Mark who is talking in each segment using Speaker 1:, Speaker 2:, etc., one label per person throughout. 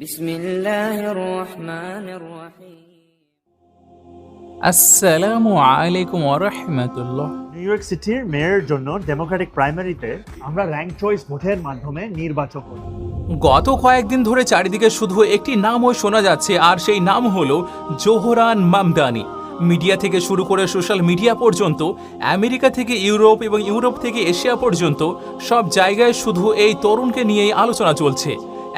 Speaker 1: আলাইকুম new
Speaker 2: York সিটির জন্য প্রাইমারিতে আমরা র্যাঙ্ক চয়েস মাধ্যমে নির্বাচন গত কয়েকদিন ধরে চারিদিকে শুধু একটি নামও শোনা যাচ্ছে আর সেই নাম হলো জোহরান মামদানি মিডিয়া থেকে শুরু করে সোশ্যাল মিডিয়া পর্যন্ত আমেরিকা থেকে ইউরোপ এবং ইউরোপ থেকে এশিয়া পর্যন্ত সব জায়গায় শুধু এই তরুণকে নিয়েই আলোচনা চলছে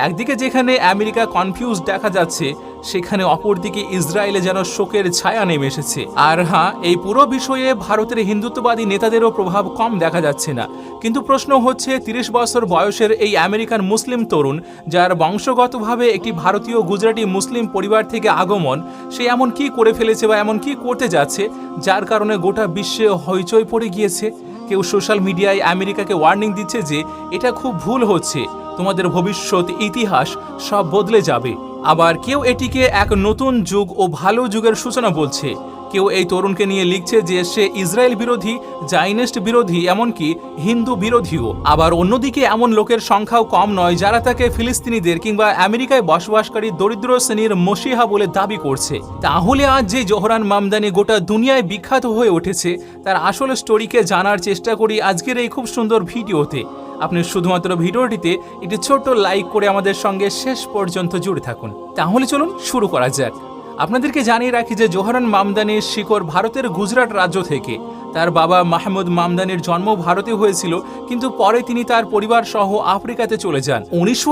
Speaker 2: একদিকে যেখানে আমেরিকা কনফিউজ দেখা যাচ্ছে সেখানে অপরদিকে ইসরায়েলে যেন শোকের ছায়া নেমে এসেছে আর হ্যাঁ এই পুরো বিষয়ে ভারতের হিন্দুত্ববাদী নেতাদেরও প্রভাব কম দেখা যাচ্ছে না কিন্তু প্রশ্ন হচ্ছে তিরিশ বছর বয়সের এই আমেরিকান মুসলিম তরুণ যার বংশগতভাবে একটি ভারতীয় গুজরাটি মুসলিম পরিবার থেকে আগমন সে এমন কি করে ফেলেছে বা এমন কি করতে যাচ্ছে যার কারণে গোটা বিশ্বে হইচই পড়ে গিয়েছে কেউ সোশ্যাল মিডিয়ায় আমেরিকাকে ওয়ার্নিং দিচ্ছে যে এটা খুব ভুল হচ্ছে তোমাদের ভবিষ্যৎ ইতিহাস সব বদলে যাবে আবার কেউ এটিকে এক নতুন যুগ ও ভালো যুগের সূচনা বলছে কেউ এই তরুণকে নিয়ে লিখছে যে সে ইসরায়েল বিরোধী জাইনেস্ট বিরোধী এমনকি হিন্দু বিরোধীও আবার অন্যদিকে এমন লোকের সংখ্যাও কম নয় যারা তাকে ফিলিস্তিনিদের কিংবা আমেরিকায় বসবাসকারী দরিদ্র শ্রেণীর মসিহা বলে দাবি করছে তাহলে আজ যে জোহরান মামদানি গোটা দুনিয়ায় বিখ্যাত হয়ে উঠেছে তার আসল স্টোরিকে জানার চেষ্টা করি আজকের এই খুব সুন্দর ভিডিওতে আপনি শুধুমাত্র ভিডিওটিতে একটি ছোট লাইক করে আমাদের সঙ্গে শেষ পর্যন্ত জুড়ে থাকুন তাহলে চলুন শুরু করা যাক আপনাদেরকে জানিয়ে রাখি যে জোহরান মামদানির শিকড় ভারতের গুজরাট রাজ্য থেকে তার বাবা মাহমুদ মামদানির জন্ম ভারতে হয়েছিল কিন্তু পরে তিনি তার পরিবার সহ আফ্রিকাতে চলে যান উনিশশো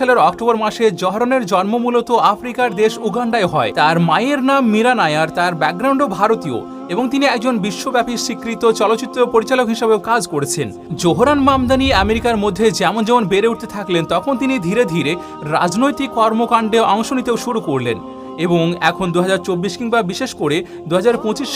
Speaker 2: সালের অক্টোবর মাসে জহরনের জন্ম মূলত আফ্রিকার দেশ উগান্ডায় হয় তার মায়ের নাম মীরা নায়ার তার ব্যাকগ্রাউন্ডও ভারতীয় এবং তিনি একজন বিশ্বব্যাপী স্বীকৃত চলচ্চিত্র পরিচালক হিসেবেও কাজ করেছেন জোহরান মামদানি আমেরিকার মধ্যে যেমন যেমন বেড়ে উঠতে থাকলেন তখন তিনি ধীরে ধীরে রাজনৈতিক কর্মকাণ্ডে অংশ নিতেও শুরু করলেন এবং এখন দু কিংবা বিশেষ করে দু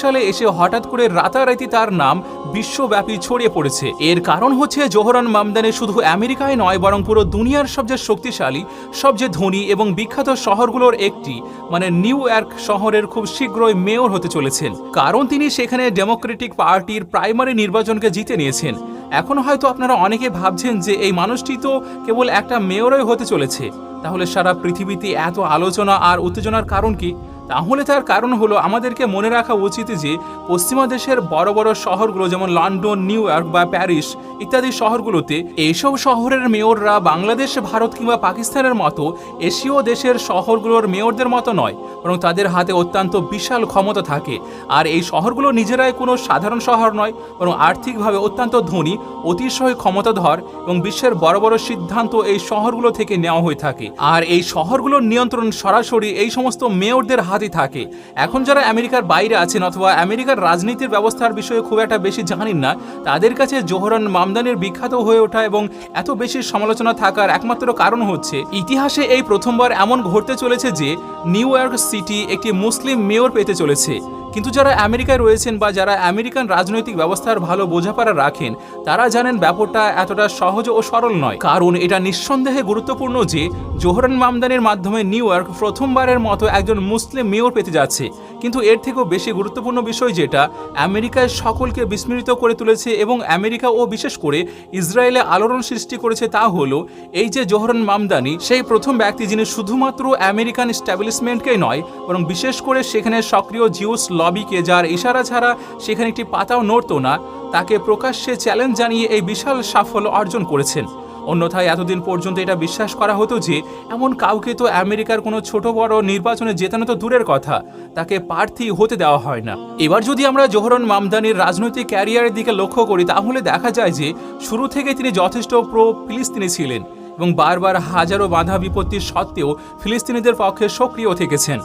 Speaker 2: সালে এসে হঠাৎ করে রাতারাতি তার নাম বিশ্বব্যাপী ছড়িয়ে পড়েছে এর কারণ হচ্ছে জোহরান মামদানি শুধু আমেরিকায় নয় বরং পুরো দুনিয়ার সবচেয়ে শক্তিশালী সবচেয়ে ধনী এবং বিখ্যাত শহরগুলোর একটি মানে নিউ ইয়র্ক শহরের খুব শীঘ্রই মেয়র হতে চলেছেন কারণ তিনি সেখানে ডেমোক্রেটিক পার্টির প্রাইমারি নির্বাচনকে জিতে নিয়েছেন এখন হয়তো আপনারা অনেকে ভাবছেন যে এই মানুষটি তো কেবল একটা মেয়রই হতে চলেছে তাহলে সারা পৃথিবীতে এত আলোচনা আর উত্তেজনার কারণ কি তাহলে তার কারণ হলো আমাদেরকে মনে রাখা উচিত যে পশ্চিমা দেশের বড় বড় শহরগুলো যেমন লন্ডন নিউ ইয়র্ক বা প্যারিস ইত্যাদি শহরগুলোতে এইসব শহরের মেয়ররা বাংলাদেশ ভারত কিংবা পাকিস্তানের মতো এশীয় দেশের শহরগুলোর মেয়রদের মতো নয় বরং তাদের হাতে অত্যন্ত বিশাল ক্ষমতা থাকে আর এই শহরগুলো নিজেরাই কোনো সাধারণ শহর নয় বরং আর্থিকভাবে অত্যন্ত ধনী অতিশয় ক্ষমতাধর এবং বিশ্বের বড় বড় সিদ্ধান্ত এই শহরগুলো থেকে নেওয়া হয়ে থাকে আর এই শহরগুলোর নিয়ন্ত্রণ সরাসরি এই সমস্ত মেয়রদের হাতই থাকে এখন যারা আমেরিকার বাইরে আছেন অথবা আমেরিকার রাজনীতির ব্যবস্থার বিষয়ে খুব একটা বেশি জানেন না তাদের কাছে জোহরান মামদানের বিখ্যাত হয়ে ওঠা এবং এত বেশি সমালোচনা থাকার একমাত্র কারণ হচ্ছে ইতিহাসে এই প্রথমবার এমন ঘটতে চলেছে যে নিউ ইয়র্ক সিটি একটি মুসলিম মেয়র পেতে চলেছে কিন্তু যারা আমেরিকায় রয়েছেন বা যারা আমেরিকান রাজনৈতিক ব্যবস্থার ভালো বোঝাপড়া রাখেন তারা জানেন ব্যাপারটা এতটা সহজ ও সরল নয় কারণ এটা নিঃসন্দেহে গুরুত্বপূর্ণ যে জোহরান মামদানের মাধ্যমে নিউ ইয়র্ক প্রথমবারের মতো একজন মুসলিম মেয়র পেতে যাচ্ছে কিন্তু এর থেকেও বেশি গুরুত্বপূর্ণ বিষয় যেটা আমেরিকায় সকলকে বিস্মৃত করে তুলেছে এবং আমেরিকা ও বিশেষ করে ইসরায়েলে আলোড়ন সৃষ্টি করেছে তা হলো এই যে জোহরান মামদানি সেই প্রথম ব্যক্তি যিনি শুধুমাত্র আমেরিকান স্ট্যাবলিশমেন্টকেই নয় বরং বিশেষ করে সেখানে সক্রিয় জিউস লবিকে যার ইশারা ছাড়া সেখানে একটি পাতাও নড়ত না তাকে প্রকাশ্যে চ্যালেঞ্জ জানিয়ে এই বিশাল সাফল্য অর্জন করেছেন অন্যথায় এতদিন পর্যন্ত এটা বিশ্বাস করা হতো যে এমন কাউকে তো আমেরিকার কোনো ছোট বড় নির্বাচনে জেতানো তো দূরের কথা তাকে প্রার্থী হতে দেওয়া হয় না এবার যদি আমরা জোহরন মামদানির রাজনৈতিক ক্যারিয়ারের দিকে লক্ষ্য করি তাহলে দেখা যায় যে শুরু থেকে তিনি যথেষ্ট প্রো ফিলিস্তিনি ছিলেন এবং বারবার হাজারো বাধা বিপত্তির সত্ত্বেও ফিলিস্তিনিদের পক্ষে সক্রিয় থেকেছেন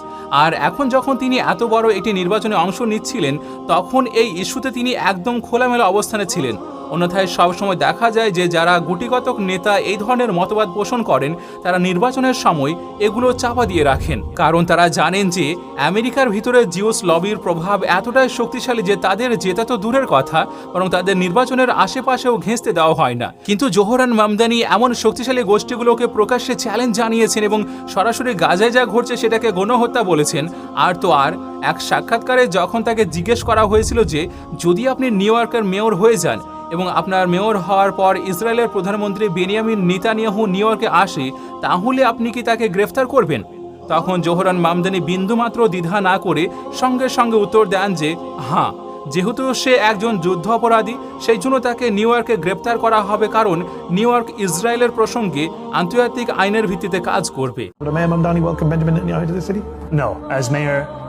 Speaker 2: আর এখন যখন তিনি এত বড় একটি নির্বাচনে অংশ নিচ্ছিলেন তখন এই ইস্যুতে তিনি একদম খোলামেলা অবস্থানে ছিলেন অন্যথায় সবসময় দেখা যায় যে যারা গুটিগতক নেতা এই ধরনের মতবাদ পোষণ করেন তারা নির্বাচনের সময় এগুলো চাপা দিয়ে রাখেন কারণ তারা জানেন যে আমেরিকার ভিতরে জিওস লবির প্রভাব এতটাই শক্তিশালী যে তাদের জেতা তো দূরের কথা বরং তাদের নির্বাচনের আশেপাশেও ঘেঁচতে দেওয়া হয় না কিন্তু জোহরান মামদানি এমন শক্তিশালী গোষ্ঠীগুলোকে প্রকাশ্যে চ্যালেঞ্জ জানিয়েছেন এবং সরাসরি গাজায় যা ঘটছে সেটাকে গণহত্যা বলেছেন আর তো আর এক সাক্ষাৎকারে যখন তাকে জিজ্ঞেস করা হয়েছিল যে যদি আপনি নিউ ইয়র্কের মেয়র হয়ে যান এবং আপনার মেয়র হওয়ার পর ইসরায়েলের প্রধানমন্ত্রী বেনিয়ামিন নিতানিয়াহু নিউ ইয়র্কে আসে তাহলে আপনি কি তাকে গ্রেফতার করবেন তখন জোহরান মামদানি বিন্দুমাত্র দ্বিধা না করে সঙ্গে সঙ্গে উত্তর দেন যে হ্যাঁ যেহেতু সে একজন যুদ্ধ অপরাধী সেই জন্য তাকে নিউ ইয়র্কে গ্রেপ্তার করা হবে কারণ নিউ ইয়র্ক ইসরায়েলের প্রসঙ্গে আন্তর্জাতিক আইনের ভিত্তিতে কাজ করবে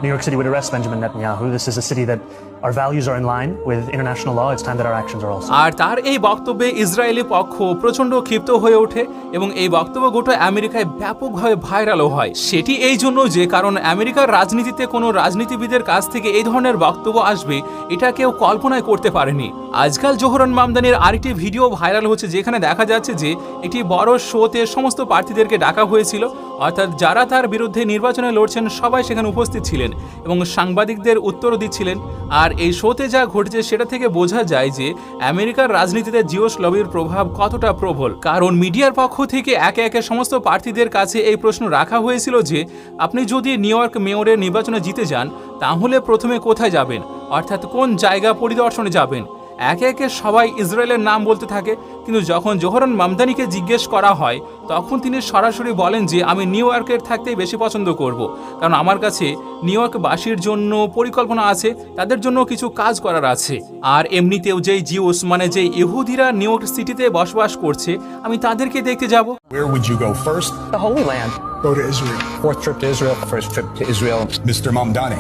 Speaker 2: New York City would arrest Benjamin Netanyahu. This is a city that our values are in line with international law. It's time that our actions are also. আর তার এই বক্তব্যে ইসরায়েলি পক্ষ প্রচণ্ড ক্ষিপ্ত হয়ে ওঠে এবং এই বক্তব্য গোটা আমেরিকায় ব্যাপকভাবে ভাইরালও হয় সেটি এই জন্য যে কারণ আমেরিকার রাজনীতিতে কোনো রাজনীতিবিদের কাছ থেকে এই ধরনের বক্তব্য আসবে এটা কেউ কল্পনায় করতে পারেনি আজকাল জোহরান মামদানির আরেকটি ভিডিও ভাইরাল হচ্ছে যেখানে দেখা যাচ্ছে যে একটি বড় শোতে সমস্ত প্রার্থীদেরকে ডাকা হয়েছিল অর্থাৎ যারা তার বিরুদ্ধে নির্বাচনে লড়ছেন সবাই সেখানে উপস্থিত ছিলেন করছিলেন এবং সাংবাদিকদের উত্তরও দিচ্ছিলেন আর এই শোতে যা ঘটেছে সেটা থেকে বোঝা যায় যে আমেরিকার রাজনীতিতে জিওস লবির প্রভাব কতটা প্রবল কারণ মিডিয়ার পক্ষ থেকে একে একে সমস্ত প্রার্থীদের কাছে এই প্রশ্ন রাখা হয়েছিল যে আপনি যদি নিউ ইয়র্ক মেয়রের নির্বাচনে জিতে যান তাহলে প্রথমে কোথায় যাবেন অর্থাৎ কোন জায়গা পরিদর্শনে যাবেন একে একে সবাই ইসরায়েলের নাম বলতে থাকে কিন্তু যখন জোহরন মামদানিকে জিজ্ঞেস করা হয় তখন তিনি সরাসরি বলেন যে আমি নিউ ইয়র্কের থাকতেই বেশি পছন্দ করব। কারণ আমার কাছে নিউ ইয়র্কবাসীর জন্য পরিকল্পনা আছে তাদের জন্য কিছু কাজ করার আছে আর এমনিতেও যেই জিউস মানে যে ইহুদিরা নিউ ইয়র্ক সিটিতে বসবাস করছে আমি তাদেরকে দেখতে যাব Where Go to Israel. Fourth trip to Israel, first trip to Israel. Mr. Mamdani.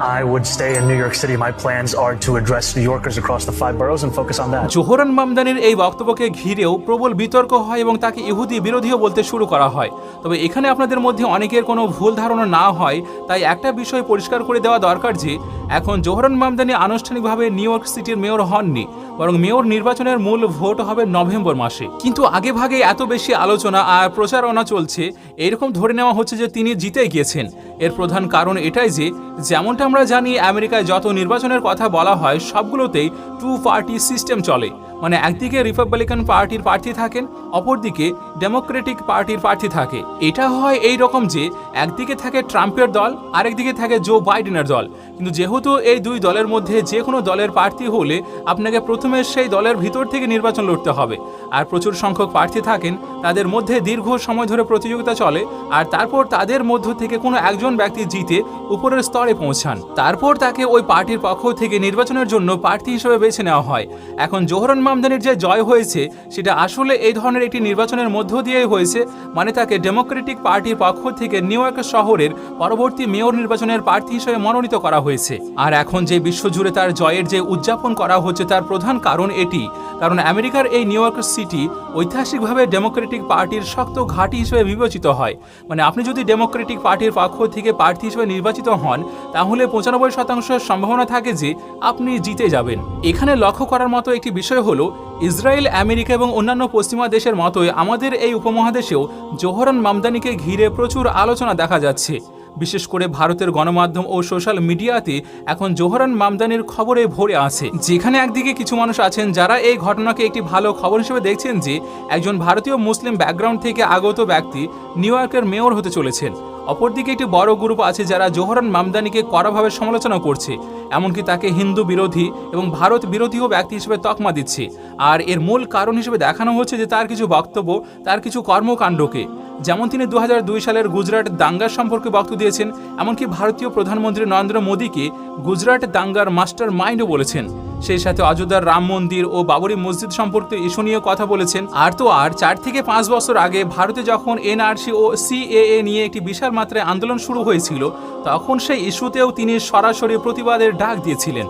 Speaker 2: I would stay in New York City. My plans are to address New Yorkers across the five boroughs and focus on that. Zohran মামদানির এই বক্তব্যকে ঘিরেও প্রবল বিতর্ক হয় এবং তাকে ইহুদি বিরোধীও বলতে শুরু করা হয় তবে এখানে আপনাদের মধ্যে অনেকের কোনো ভুল ধারণা না হয় তাই একটা বিষয় পরিষ্কার করে দেওয়া দরকার যে এখন জোহরান মামদানি আনুষ্ঠানিকভাবে নিউ ইয়র্ক সিটির মেয়র হননি বরং মেয়র নির্বাচনের মূল ভোট হবে নভেম্বর মাসে কিন্তু আগে ভাগে এত বেশি আলোচনা আর প্রচারণা চলছে এরকম ধরে নেওয়া হচ্ছে যে তিনি জিতে গিয়েছেন এর প্রধান কারণ এটাই যে যেমনটা আমরা জানি আমেরিকায় যত নির্বাচনের কথা বলা হয় সবগুলোতেই টু পার্টি সিস্টেম চলে মানে একদিকে রিপাবলিকান পার্টির প্রার্থী থাকেন অপরদিকে ডেমোক্রেটিক পার্টির প্রার্থী থাকে এটা হয় এই রকম যে একদিকে থাকে ট্রাম্পের দল আরেকদিকে থাকে জো বাইডেনের দল কিন্তু যেহেতু এই দুই দলের মধ্যে যে কোনো দলের প্রার্থী হলে আপনাকে প্রথমে সেই দলের ভিতর থেকে নির্বাচন লড়তে হবে আর প্রচুর সংখ্যক প্রার্থী থাকেন তাদের মধ্যে দীর্ঘ সময় ধরে প্রতিযোগিতা চলে আর তারপর তাদের মধ্য থেকে কোনো একজন ব্যক্তি জিতে উপরের স্তরে পৌঁছান তারপর তাকে ওই পার্টির পক্ষ থেকে নির্বাচনের জন্য প্রার্থী হিসেবে বেছে নেওয়া হয় এখন জোহরান আমদানির যে জয় হয়েছে সেটা আসলে এই ধরনের একটি নির্বাচনের মধ্য দিয়েই হয়েছে মানে তাকে ডেমোক্রেটিক পার্টির পক্ষ থেকে নিউ ইয়র্ক শহরের পরবর্তী মেয়র নির্বাচনের প্রার্থী হিসেবে মনোনীত করা হয়েছে আর এখন যে বিশ্বজুড়ে তার জয়ের যে উদযাপন করা হচ্ছে তার প্রধান কারণ এটি কারণ আমেরিকার এই নিউ ইয়র্ক সিটি ঐতিহাসিকভাবে ডেমোক্রেটিক পার্টির শক্ত ঘাঁটি হিসেবে বিবেচিত হয় মানে আপনি যদি ডেমোক্রেটিক পার্টির পক্ষ থেকে প্রার্থী হিসেবে নির্বাচিত হন তাহলে পঁচানব্বই শতাংশ সম্ভাবনা থাকে যে আপনি জিতে যাবেন এখানে লক্ষ্য করার মতো একটি বিষয় হল হলো ইসরায়েল আমেরিকা এবং অন্যান্য পশ্চিমা দেশের মতোই আমাদের এই উপমহাদেশেও জোহরান মামদানিকে ঘিরে প্রচুর আলোচনা দেখা যাচ্ছে বিশেষ করে ভারতের গণমাধ্যম ও সোশ্যাল মিডিয়াতে এখন জোহরান মামদানির খবরে ভরে আছে যেখানে একদিকে কিছু মানুষ আছেন যারা এই ঘটনাকে একটি ভালো খবর হিসেবে দেখছেন যে একজন ভারতীয় মুসলিম ব্যাকগ্রাউন্ড থেকে আগত ব্যক্তি নিউ ইয়র্কের মেয়র হতে চলেছেন অপরদিকে একটি বড় গ্রুপ আছে যারা জোহরান মামদানিকে কড়াভাবে সমালোচনা করছে এমনকি তাকে হিন্দু বিরোধী এবং ভারত বিরোধীও ব্যক্তি হিসেবে তকমা দিচ্ছে আর এর মূল কারণ হিসেবে দেখানো হচ্ছে যে তার কিছু বক্তব্য তার কিছু কর্মকাণ্ডকে যেমন তিনি দু সালের গুজরাট দাঙ্গা সম্পর্কে বক্তব্য দিয়েছেন এমনকি ভারতীয় প্রধানমন্ত্রী নরেন্দ্র মোদীকে গুজরাট দাঙ্গার মাস্টার মাইন্ডও বলেছেন সেই সাথে অযোধ্যার রাম মন্দির ও বাবরি মসজিদ সম্পর্কে ইস্যু নিয়ে কথা বলেছেন আর তো আর চার থেকে পাঁচ বছর আগে ভারতে যখন এনআরসি ও সিএএ নিয়ে একটি বিশাল মাত্রায় আন্দোলন শুরু হয়েছিল তখন সেই ইস্যুতেও তিনি সরাসরি প্রতিবাদের ডাক দিয়েছিলেন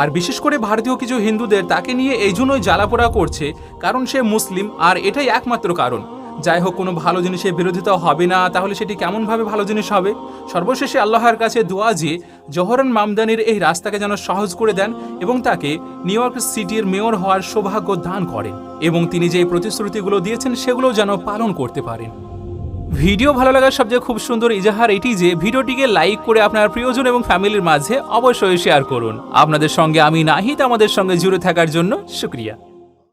Speaker 2: আর বিশেষ করে ভারতীয় কিছু হিন্দুদের তাকে নিয়ে এই জন্যই জ্বালাপোড়া করছে কারণ সে মুসলিম আর এটাই একমাত্র কারণ যাই হোক কোনো ভালো জিনিসের বিরোধিতা হবে না তাহলে সেটি কেমনভাবে ভালো জিনিস হবে সর্বশেষে আল্লাহর কাছে দোয়া যে জহরান মামদানির এই রাস্তাকে যেন সহজ করে দেন এবং তাকে নিউ ইয়র্ক সিটির মেয়র হওয়ার সৌভাগ্য দান করেন এবং তিনি যে প্রতিশ্রুতিগুলো দিয়েছেন সেগুলো যেন পালন করতে পারেন ভিডিও ভালো লাগার সবচেয়ে খুব সুন্দর ইজাহার এটি যে ভিডিওটিকে লাইক করে আপনার প্রিয়জন এবং ফ্যামিলির মাঝে অবশ্যই শেয়ার করুন আপনাদের সঙ্গে আমি নাহিদ আমাদের সঙ্গে জুড়ে থাকার জন্য শুক্রিয়া